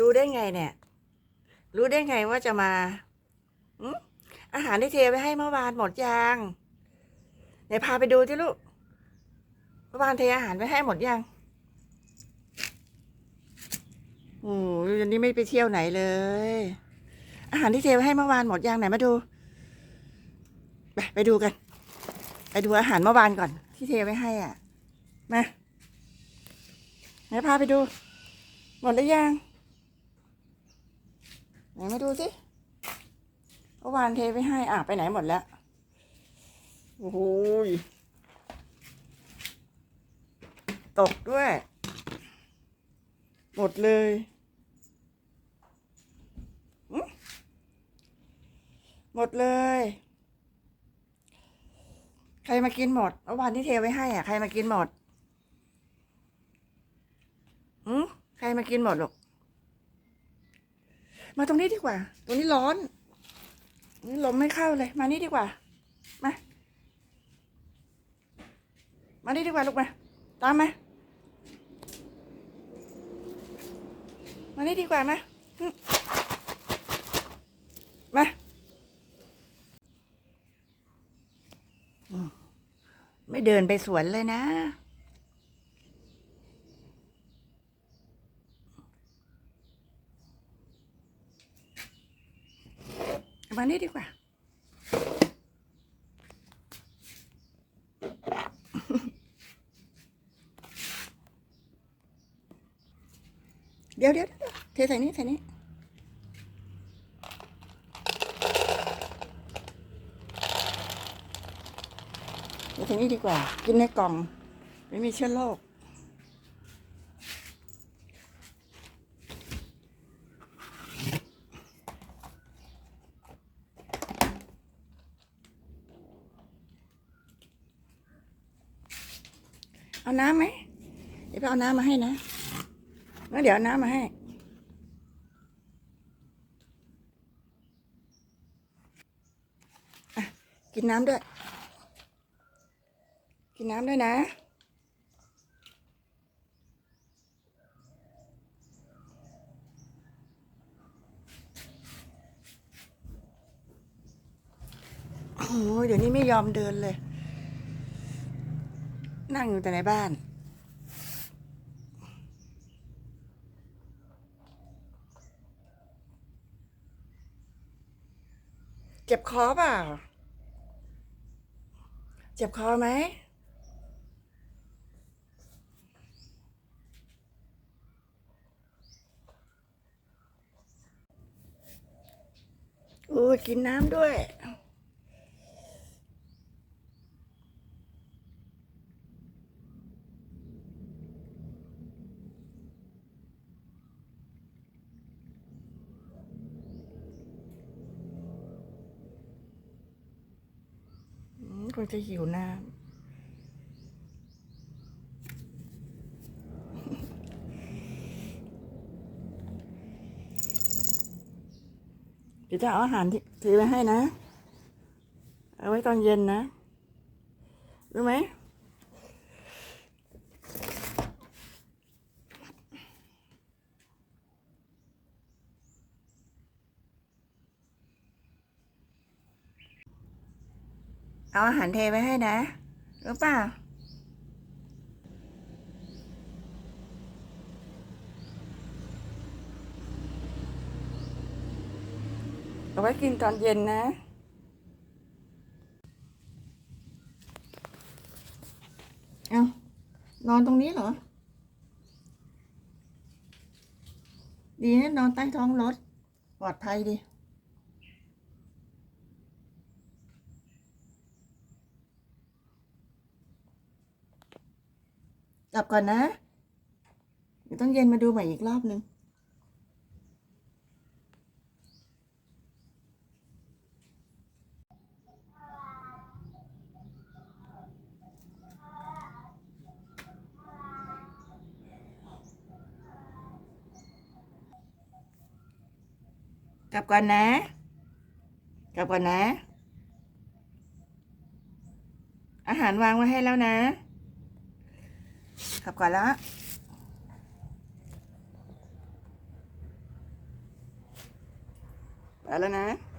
รู้ได้ไงเนี่ย รู้ได้ไงว่าจะมาอืมอาหารที่เทไปให้เมื่อวานหมดยังไหนพาไปดูที่ลูกเมื่อวานเทอาหารไปให้หมดยังโอ้ยวันนี้ไม่ไปเที่ยวไหนเลย อาหารที่เทไปให้เมื่อวานหมดยังไหนมาดูไปไปดูกัน ไปดูอาหารเมื่อวานก่อน ที่เทไว้ให้อะมาไหนพาไปดู หมดหรือยัง ไหนมาดูสิเมื่อวานเทไปให้อะไปไหนหมดแล้ว โอ้โหตกด้วย หมดเลยหมดเลย ใครมากินหมดเมื่อวานที่เทไว้ให้อะ ใครมากินหมดอืมใครมากินหมดลูก มาตรงนี้ดีกว่า ตรงนี้ร้อนนี่ลมไม่เข้าเลย มานี่ดีกว่า มา มานี่ดีกว่าลูกมา ตามมา มานี่ดีกว่ามา มาไม่เดินไปสวนเลยนะ มานี่ดีกว่า เดี๋ยวเดี๋ยวเทใส่นี้ใส่นี้ใส่นี้ดีกว่า กินในกล่อง ไม่มีเชื้อโรค เอาน้ำไหมเดี๋ยวไปเอาน้ำมาให้นะแล้วเดี๋ยวเอาน้ำมาให้ กินน้ำด้วย กินน้ำด้วยนะโอ้ยเดี๋ยวนี้ไม่ยอมเดินเลย นั่งอยู่แต่ในบ้าน เจ็บคอเปล่า เจ็บคอไหมโอ้กินน้ำด้วย อืมคงจะหิวน้ำเดี๋ยวจะเอาอาหารที่ถือไว้ให้นะ เอาไว้ตอนเย็นนะ รู้ไหม เอาอาหารเทไว้ให้นะ รู้เปล่า เอาไว้กินตอนเย็นนะ เอานอนตรงนี้เหรอ ดีนะนอนใต้ท้องรถ ปลอดภัยดี กลับก่อนนะเดี๋ยวต้องเย็นมาดูใหม่อีกรอบนึงกลับก่อนนะ กลับก่อนนะ อาหารวางไว้ให้แล้วนะ สับก่อนละไปแล้วนะ